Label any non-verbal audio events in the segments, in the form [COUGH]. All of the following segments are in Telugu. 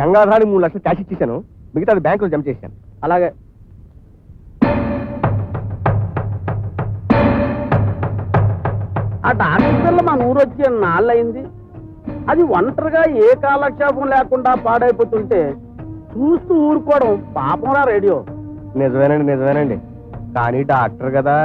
గంగాధారి మూడు లక్షలు క్యాష్ ఇచ్చేసాను మిగతా అది బ్యాంకులో జమ చేశాను. అలాగే ఆ డాక్టర్ పిల్ల మన ఊరు వచ్చి నాళ్ళయింది. అది ఒంటరిగా ఏ కాలక్షేపం లేకుండా పాడైపోతుంటే చూస్తూ ఊరుకోవడం పాపంరా రేడియో. నిజమేనండి నిజమేనండి. కానీ డాక్టర్ కదా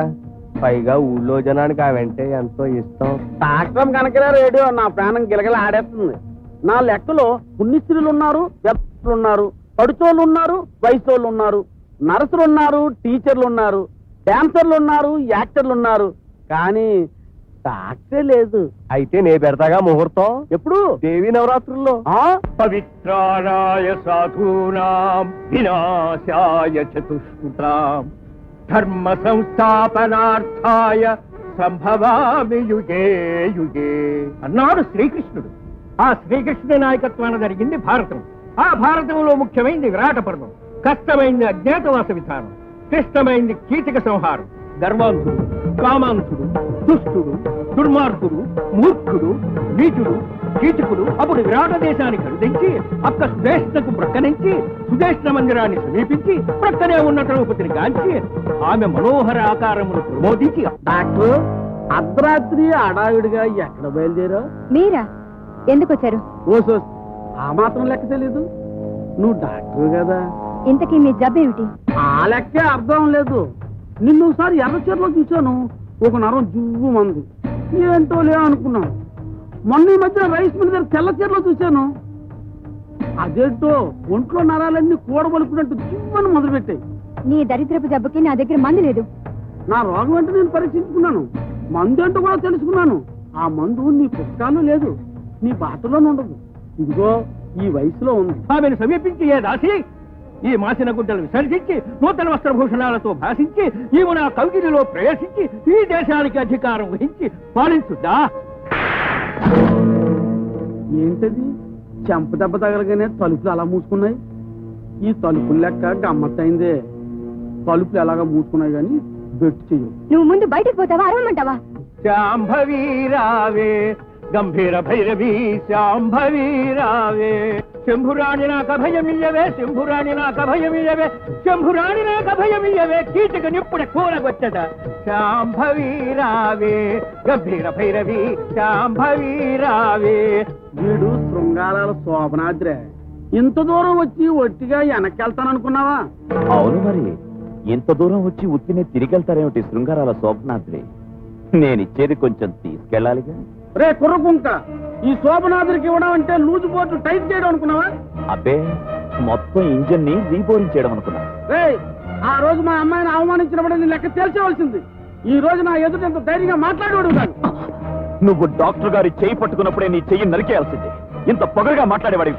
పైగా ఊళ్ళో జనానికి ఆ వెంటే ఎంతో ఇష్టం. డాక్టర్ కనుకనే రేడియో నా ప్రాణం గిలగల ఆడేస్తుంది. నా లెక్కలో పుణ్యస్త్రీలు ఉన్నారు పడుచోళ్ళు ఉన్నారు వయసోళ్ళు ఉన్నారు నర్సులు ఉన్నారు టీచర్లు ఉన్నారు డాన్సర్లు ఉన్నారు యాక్టర్లు ఉన్నారు కానీ డాక్టరే లేదు. అయితే నే పెడతాగా ముహూర్తం? ఎప్పుడు? దేవి నవరాత్రుల్లో. ఆ? పవిత్రాయ సాధూనాం వినాశాయ చతుష్కృతాం. ధర్మ సంస్థాపనార్థాయ సంభవామి యుగే యుగే. అన్నాడు శ్రీకృష్ణుడు. ఆ శ్రీకృష్ణుడి నాయకత్వాన జరిగింది భారతం. ఆ భారతంలో ముఖ్యమైనది విరాట పర్వం. కష్టమైంది అజ్ఞాతవాస విధానం. క్లిష్టమైంది కీచక సంహారం. గర్వాంధుడు కామాంధుడు దుష్టుడు దుర్మార్గుడు మూర్ఖుడు నీచుడు కీచకుడు అప్పుడు విరాట దేశానికి అనుదించి అక్క సుదేష్ణకు ప్రక్కనించి సుదేష్ణ మందిరాన్ని సమీపించి ప్రక్కనే ఉన్న ద్రౌపదిని గాంచి ఆమె మనోహర ఆకారమును ప్రమోదించి డాక్టర్ అర్ధరాత్రి అడావిడిగా ఎక్కడ బయలుదేరా మీరా? ఎందుకు వచ్చారు ఆ మాత్రం లెక్క తెలీదు. నువ్వు డాక్టర్ కదా. ఇంతకీ మీ జబ్బు ఏమిటి? ఆ లెక్కే అర్థం లేదు. నిన్ను ఒకసారి ఎర్రచీరలో చూశాను. ఒక నరం జువ్వు మంది. ఏంటో లే అనుకున్నాను మొన్న ఈ మధ్య రైస్ మిల్ దగ్గర తెల్ల చీరలో చూశాను. అదేంటో ఒంట్లో నరాలన్నీ కూడబలుకున్నట్టు జివ్వని మొదలుపెట్టాయి నీ దరిద్రపు జబ్బుకి నా దగ్గర మందు లేదు. నా రోగం అంటే నేను పరీక్షించుకున్నాను. మందు ఏంటో కూడా తెలుసుకున్నాను. ఆ మందు నీ పుస్తకాలు లేదు. నీ బాటలోనే ఉండదు. ఇదిగో ఈ వయసులో ఉంది. ఆమెను సమీపించి ఏ దాసి ఈ మాసిన గుడ్డలు విసర్జించి నూతన వస్త్రభూషణాలతో భాషించి ఈమె నా కవిగిరిలో ప్రవేశించి ఈ దేశానికి అధికారం వహించి పాలించుద్దా ఏంటది? చెంప దెబ్బ తగలగానే తలుపులు అలా మూసుకున్నాయి. ఈ తలుపులు లెక్క గమ్మత్తైందే. తలుపులు ఎలాగా మూసుకున్నాయి కానీ బెట్టు చెయ్యవు. నువ్వు ముందు బయటకు పోతావా? అరవమంటావా? శాంభవీ రావే గంభీర భైరవీ శాంభవీ రావే శంభురాణి నాకు అభయమియ్యవే శంభురాణి నాకు అభయమియ్యవే శంభురాణి నాకు అభయమియ్యవే కీచక నిప్పుడ కూలగొచ్చట శాంభవీ రావే గంభీర భైరవీ శాంభవీ రావే వీడు శృంగారాల శోభనాద్రే। ఇంత దూరం వచ్చి ఒట్టిగా వెనక్కెళ్తాననుకున్నావా? అవును మరి. ఇంత దూరం వచ్చి ఉత్తినే తిరిగెళ్తారేమిటి శృంగారాల శోభనాద్రి? నేనిచ్చేది కొంచెం తీసుకెళ్ళాలిగా. రే కుర్రకుంక ఈ శోభనాద్రికి ఇవ్వడం అంటే లూజు పోటు టైట్ చేయడం అనుకున్నావా? అబ్బే మొత్తం ఇంజన్ని రీబోరింగ్ చేయడం అనుకున్నా. రే ఆ రోజు మా అమ్మాయిని అవమానించినప్పుడు నీ లెక్క తేల్చవలసింది ఈ రోజు నా ఎదుట ఎంత ధైర్యంగా మాట్లాడేవాడు కాదు. నువ్వు డాక్టర్ గారి చేయి పట్టుకున్నప్పుడే నీ చెయ్యి నరికేయాల్సింది. ఇంత పొగరుగా మాట్లాడేవాడి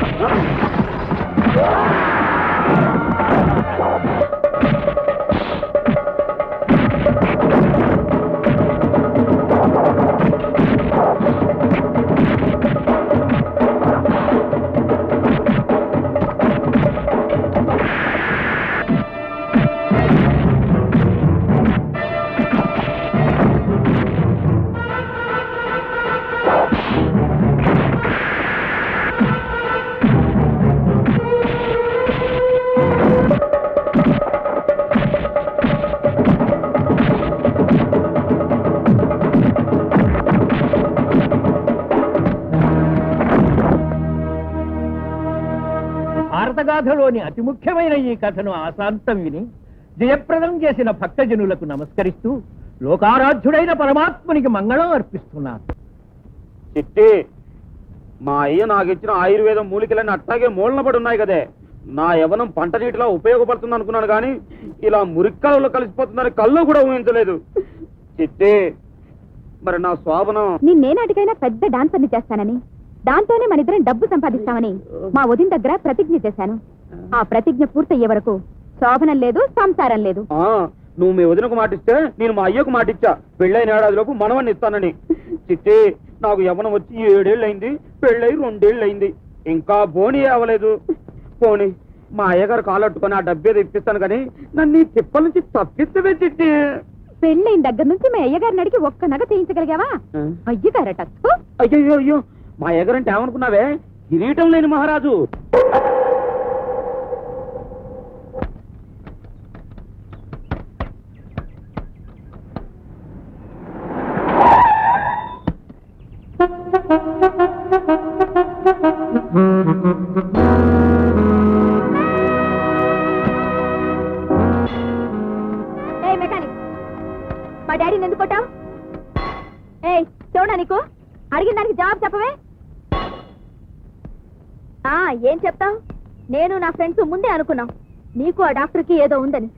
భారతగాథలోని అతి ముఖ్యమైన ఈ కథను ఆశాంతం విని జయప్రదం చేసిన భక్తజనులకు నమస్కరిస్తూ లోకారాధ్యుడైన పరమాత్మునికి మంగళం అర్పిస్తున్నాను. చిట్టి మా అయ్య నాకు ఇచ్చిన ఆయుర్వేదం మూలికలన్నీ అట్టాగే మూలన పడి ఉన్నాయి కదే. నా యవనం పంట నీటిలా ఉపయోగపడుతుంది అనుకున్నాను కానీ ఇలా మురిక్కలలో కలిసిపోతుందని కళ్ళు కూడా ఊహించలేదు. చిట్టి మరి నా శోభనం నిన్నేనాటికైనా పెద్ద డాన్సర్ని చేస్తానని. దాంతోనే మన ఇద్దరం డబ్బు సంపాదిస్తామని మా వదిన దగ్గర ప్రతిజ్ఞ చేశాను. ఆ. ప్రతిజ్ఞ పూర్తయ్యే వరకు శోభనం లేదు సంసారం లేదు. ఆ, నువ్వు మీ వదినకు మాటిస్తే నేను మా అయ్యకు మాటిచ్చా. పెళ్ళైన ఏడాదిలోపు మనవన్ని ఇస్తానని. చిట్టి నాకు యవనం వచ్చి ఏడేళ్ళు అయింది పెళ్ళై రెండేళ్ళు అయింది ఇంకా బోని అవ్వలేదు. పోని మా అయ్యగారు కాలట్టుకొని ఆ డబ్బేది ఇప్పిస్తాను కానీ నన్ను ఈ తిప్పల నుంచి తప్పిస్తవే చిట్టి. పెళ్ళైన దగ్గర నుంచి మా అయ్యగారిని అడిగి ఒక్క నగ చేయించగలిగావా? అయ్యగారట. అయ్యో అయ్యో. మా ఎగరంటే ఏమనుకున్నావే? కిరీటం లేని మహారాజు. మా డాడీని ఎందుకు కొట్టావు? ఏయ్ చూడ నీకు? అడిగిన దానికి జవాబు చెప్పవే. ఏం చెప్తావు? నేను నా ఫ్రెండ్స్ ముందే అనుకున్నాం. నీకు ఆ డాక్టర్కి ఏదో ఉందని.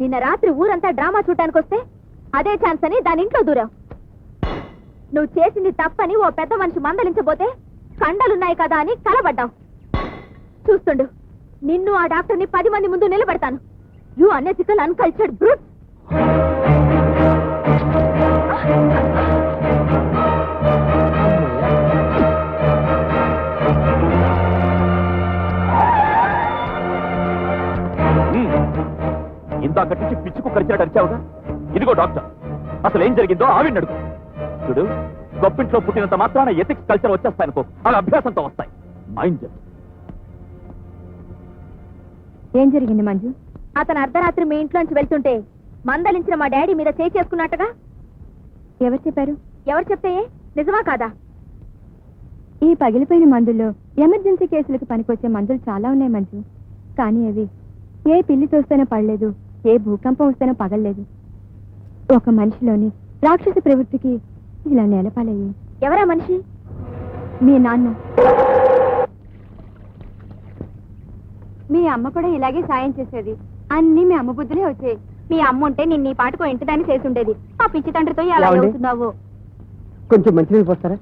నిన్న రాత్రి ఊరంతా డ్రామా చూడటానికి వస్తే అదే ఛాన్స్ అని దాని ఇంట్లో దూరావు నువ్వు చేసింది తప్పని ఓ పెద్ద మనిషి మందలించబోతే కండలున్నాయి కదా అని కలబడ్డావు చూస్తుండు నిన్ను ఆ డాక్టర్ని పది మంది ముందు నిలబెడతాను. యు అన్ఎథికల్ అన్కల్చర్డ్ బ్రూట్ ఇందాకటి నుంచి పిచ్చుకు కరిచినట్టు అరిచావుగా? ఇదిగో డాక్టర్ అసలు ఏం జరిగిందో ఆవిడ అడుగు. చూడు గొప్పింట్లో పుట్టినంత మాత్రాన ఎథిక్స్ కల్చర్ వచ్చేస్తాయనుకో అవి అభ్యాసంతో వస్తాయి. మైండ్ ఏం జరిగింది మంజు? అతను అర్ధరాత్రి మీ ఇంట్లోంచి వెళ్తుంటే మందలించిన మా డాడీ మీద చేయి చేసుకున్నట్టుగా? ఎవరు చెప్పారు? ఎవరు చెప్తే నిజమా కాదా? ఈ పగిలిపోయిన మందుల్లో ఎమర్జెన్సీ కేసులకు పనికొచ్చే మందులు చాలా ఉన్నాయి మంజు. కానీ అవి ఏ పిల్లి చూస్తేనే పడలేదు. ఏ భూకంపం వస్తేనే పగలలేదు. ఒక మనిషిలోని రాక్షస ప్రవృత్తికి ఇలా నేలపాలయ్యి ఎవరా మనిషి? మీ నాన్న. మీ అమ్మ కూడా ఇలాగే సాయం చేసేది. అన్ని మీ అమ్మ బుద్ధులే వచ్చాయి. మీ అమ్మ ఉంటే నిన్న ఈ పాటకో ఇంటిదాన్ని చేసి ఉండేది ఆ పిచ్చి తండ్రితో ఎలా ఏమండి? అవుతున్నావు కొంచెం మంచినీళ్ళు పోస్తారా?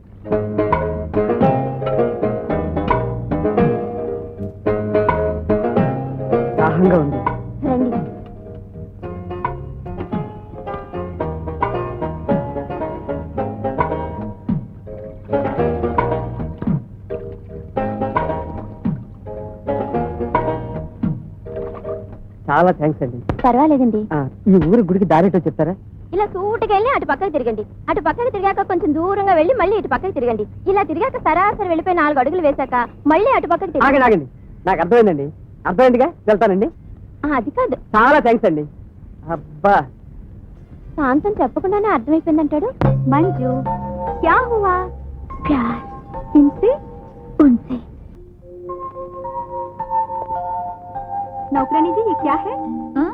దాహంగా ఉంది. చాలా థ్యాంక్స్ అండి. పర్వాలేదండి. ఈ ఊరి గుడికి దారేటో చెప్తారా? ఇలా సూటికి వెళ్ళి అటు పక్కకి తిరగండి. అటు పక్కకి తిరిగాక కొంచెం దూరంగా వెళ్ళి మళ్ళీ ఇటు పక్కకి తిరగండి. ఇలా తిరిగాక సరాసరి వెళ్ళిపోయి నాలుగు అడుగులు వేశాక మళ్ళీ అటు పక్కకి తిరగండి. ఆగండి నాకు అర్థమైందండి. అర్థమైందిగా? వెళ్తానండి. అది కాదు. చాలా థ్యాంక్స్ అండి. అబ్బా. శాంతం చెప్పకుండానే అర్థమైపోయిందంటాడు. మంజు క్యా హువా? प्यार इनसे उनसे। नौकरानी जी ये क्या है? हा?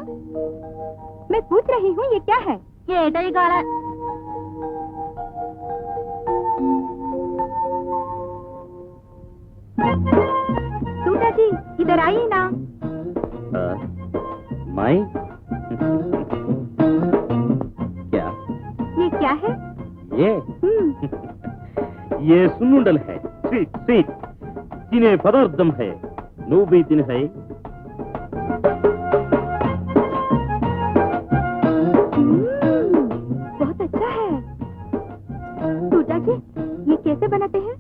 मैं पूछ रही हूँ ये क्या है? ये दही गोला जी इधर आइए ना। माई? [LAUGHS] क्या? ये क्या है? ये हम्म, ఏ సున్నుండలు హై స్వీట్ స్వీట్ తినే పదార్థం హై నువ్వు బీ తిన హై हम्म, बहुत अच्छा है सूटा जी ये कैसे बनाते हैं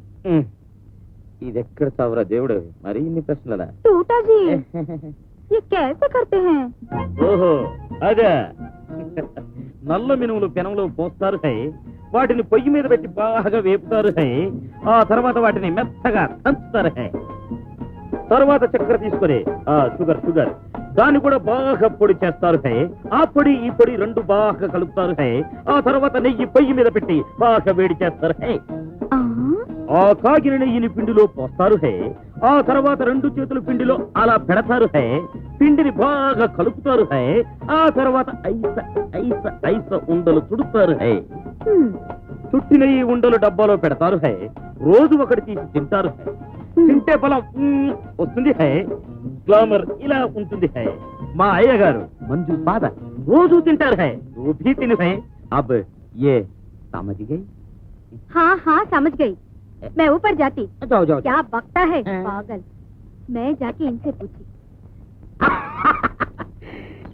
ఇది ఎక్కడ చావురా దేవుడు మరి ఇన్ని ప్రశ్నలా टूटा जी [LAUGHS] ये कैसे करते हैं ఓహో అదే నల్ల మినుములు పెనంలో పోస్తారు హై వాటిని పొయ్యి మీద పెట్టి బాగా వేపుతారు హై. ఆ తర్వాత వాటిని మెత్తగా దంచుతారు హై. తర్వాత చక్కెర తీసుకొని ఆ షుగర్ షుగర్. దాన్ని కూడా బాగా పొడి చేస్తారు హై. ఆ పొడి ఈ పొడి రెండు బాగా కలుపుతారు హై. ఆ తర్వాత నెయ్యి పొయ్యి మీద పెట్టి బాగా వేడి చేస్తారు హై. ఆ కాగిన నెయ్యిని పిండిలో పోస్తారు హే. ఆ తర్వాత రెండు చేతులు పిండిలో అలా పెడతారు హే. పిండిని బాగా కలుపుతారు హే ఆ తర్వాత ఐస ఐస ఐస ఉండలు చుడుతారు హే हम्म, చుట్టిన ఈ ఉండలు డబ్బాలో పెడతారు హే రోజు ఒకటి తీసి తింటారు హే తింటే బలం మ్మ్, వస్తుంది హే గ్లామర్ ఇలా ఉంటుంది హే మా అయ్య గారు మంజు బాధ రోజు తింటారు హే నువ్వు భీ తిను హే అబ్ ఏ సమజిగై हाँ हाँ समझ गई मैं ऊपर जाती जाओ जाओ क्या बकता है पागल मैं जाके इनसे पूछी Ha [LAUGHS] ha!